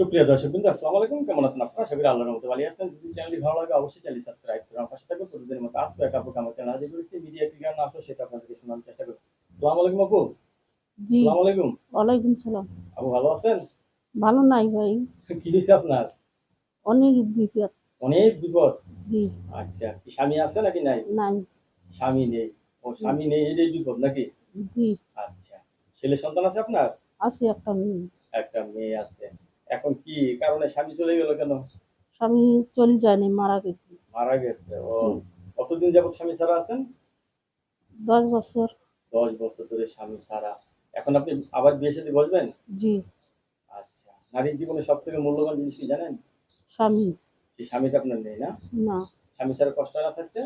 সুপ্রিয় দর্শক বিন্দু আসসালামু আলাইকুম। কেমন আছেন আপনারা? সবাই আল্লাহর মতো ভালো আছেন। যদি চ্যানেলটি ভালো লাগে অবশ্যই চ্যানেল সাবস্ক্রাইব করুন পাশে থাকবেন প্রতিদিনের মতো আজকে একটা আপু আমার চ্যানেল হাজির করেছি। মিডিয়া কি গান আসলো সেটা আপনাদেরকে শোনানোর চেষ্টা করব। আসসালামু আলাইকুম আপু। জি। আসসালামু আলাইকুম। ওয়ালাইকুম সালাম। আপু ভালো আছেন? ভালো নাই ভাই। কি হয়েছে আপনার? অনেক বিপদ। অনেক বিপদ? জি। আচ্ছা কি স্বামী আছে নাকি নাই? নাই। স্বামী নেই। ও স্বামী নেই এটাই বিপদ নাকি? জি। আচ্ছা ছেলে সন্তান আছে আপনার? আছে একটা মেয়ে। একটা মেয়ে আছে। এখন কি কারণে স্বামী চলে গেল কেন? স্বামী চলে যায়নি মারা গেছে। মারা গেছে ও কতদিন যাবত স্বামী ছাড়া আছেন? দশ বছর। দশ বছর ধরে স্বামী ছাড়া। এখন আপনি আবার বিয়ে সাথে বসবেন? জি। আচ্ছা নারীর জীবনে সব থেকে মূল্যবান জিনিস কি জানেন? স্বামী। যে স্বামীটা আপনার নেই না? না। স্বামী ছাড়া কষ্ট না থাকতে?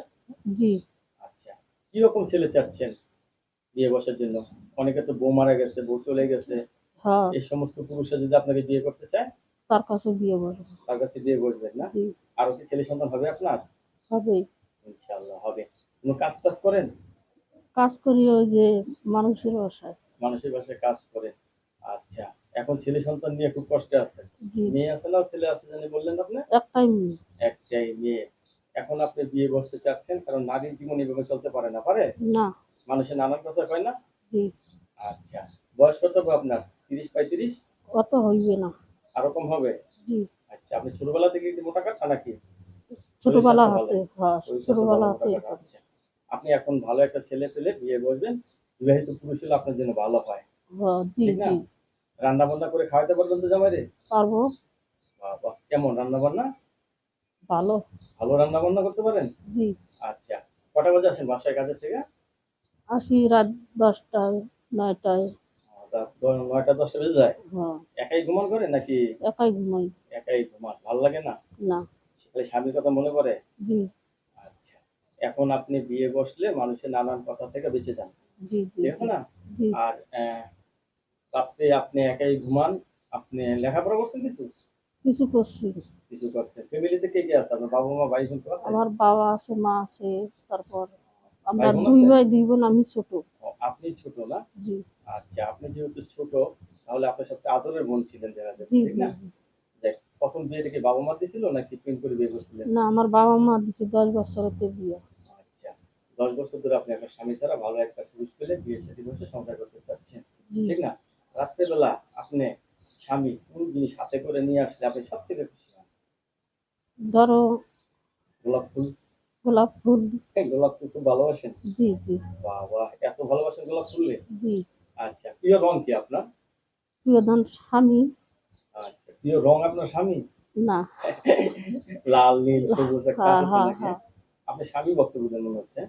জি। আচ্ছা কীরকম ছেলে চাচ্ছেন বিয়ে বসার জন্য? অনেকে তো বউ মারা গেছে বউ চলে গেছে। এই সমস্ত পুরুষরা যদি আপনাকে বিয়ে করতে চায়? তার কাছে বিয়ে করব। তার কাছে বিয়ে না? আরও কি ছেলে সন্তান হবে আপনার? হবে। ইনশাআল্লাহ হবে। কোনো কাজ টাজ করেন? কাজ করি ওই যে মানুষের বাসায়। মানুষের বাসায় কাজ করেন আচ্ছা এখন ছেলে সন্তান নিয়ে খুব কষ্টে আছে মেয়ে আছে না ছেলে আছে জানি বললেন আপনি? একটাই মেয়ে। একটাই মেয়ে। এখন আপনি বিয়ে বসতে চাচ্ছেন কারণ নারীর জীবন এভাবে চলতে পারে না পারে? না। মানুষের নানান কথা কয় না? আচ্ছা বয়স কত আপনার? তিরিশ পঁয়ত্রিশ? অত হইবে না। আরও কম হবে? জি। আচ্ছা আপনি ছোটবেলা থেকে কি মোটা কাটা নাকি? ছোটবেলা হাতে হ্যাঁ ছোটবেলা হাতে। আচ্ছা। আপনি এখন ভালো একটা ছেলে পেলে বিয়ে বসবেন বিবাহিত পুরুষ হলে আপনার জন্য ভালো হয়। হ্যাঁ, জি জি। রান্না বান্না করে খাওয়াতে পারবেন তো জামাই রে পারব। বাবা কেমন রান্না বান্না ভালো। ভালো রান্না বান্না করতে পারেন? জি। আচ্ছা কটা বাজে আসেন বাসায় কাজের থেকে? আসি রাত দশটায় নয়টায়। নয়টা দশটা বেজে যায়। হ্যাঁ। একাই ঘুমান করে নাকি? একাই ঘুমাই। একাই ঘুমান। ভালো লাগে না? স্বামীর কথা মনে পড়ে? জি। আচ্ছা। এখন আপনি বিয়ে বসলে মানুষের নানান কথা থেকে বেঁচে যান। জি জি ঠিক আছে না? আর রাত্রে আপনি একাই ঘুমান। আপনি লেখাপড়া করছেন কিছু? কিছু করছি। কিছু করছেন। ফ্যামিলিতে কে কে আছে? আপনার বাবা মা ভাই বোন আছে? আমার বাবা আছে মা আছে তারপর আমরা দুই ভাই দুই বোন আমি ছোট। আপনি ছোট না? জি। আচ্ছা আপনি যেহেতু ছোট তাহলে আপনার সবচেয়ে আদরের বোন ছিলেন জি ঠিক না? প্রথম বিয়ে থেকে বাবা মা দিছিল নাকি প্রেম করে বিয়ে করছিলেন? না আমার বাবা মা দিছে দশ বছরতে বিয়ে। আচ্ছা দশ বছর ধরে আপনি একটা স্বামী ছাড়া ভালো একটা পুরুষ পেলে বিয়ের সাথে বসে সংসার করতে চাচ্ছেন ঠিক না? রাত্রেবেলা আপনি স্বামী কোন জিনিস হাতে করে নিয়ে আসলে আপনি সব থেকে খুশি হন? ধরো গোলাপ ফুল? গোলাপ ফুল। হ্যাঁ, গোলাপ ফুল খুব ভালোবাসেন? জি জি। বাবা এত ভালোবাসেন গোলাপ ফুল জি। আচ্ছা প্রিয় রং কি আপনার? প্রিয়ধন স্বামী। আচ্ছা প্রিয় রং আপনার স্বামী? না। লাল নীল সবুজ একটা হ্যাঁ? আপনি স্বামী বক্তব্য মনে হচ্ছে।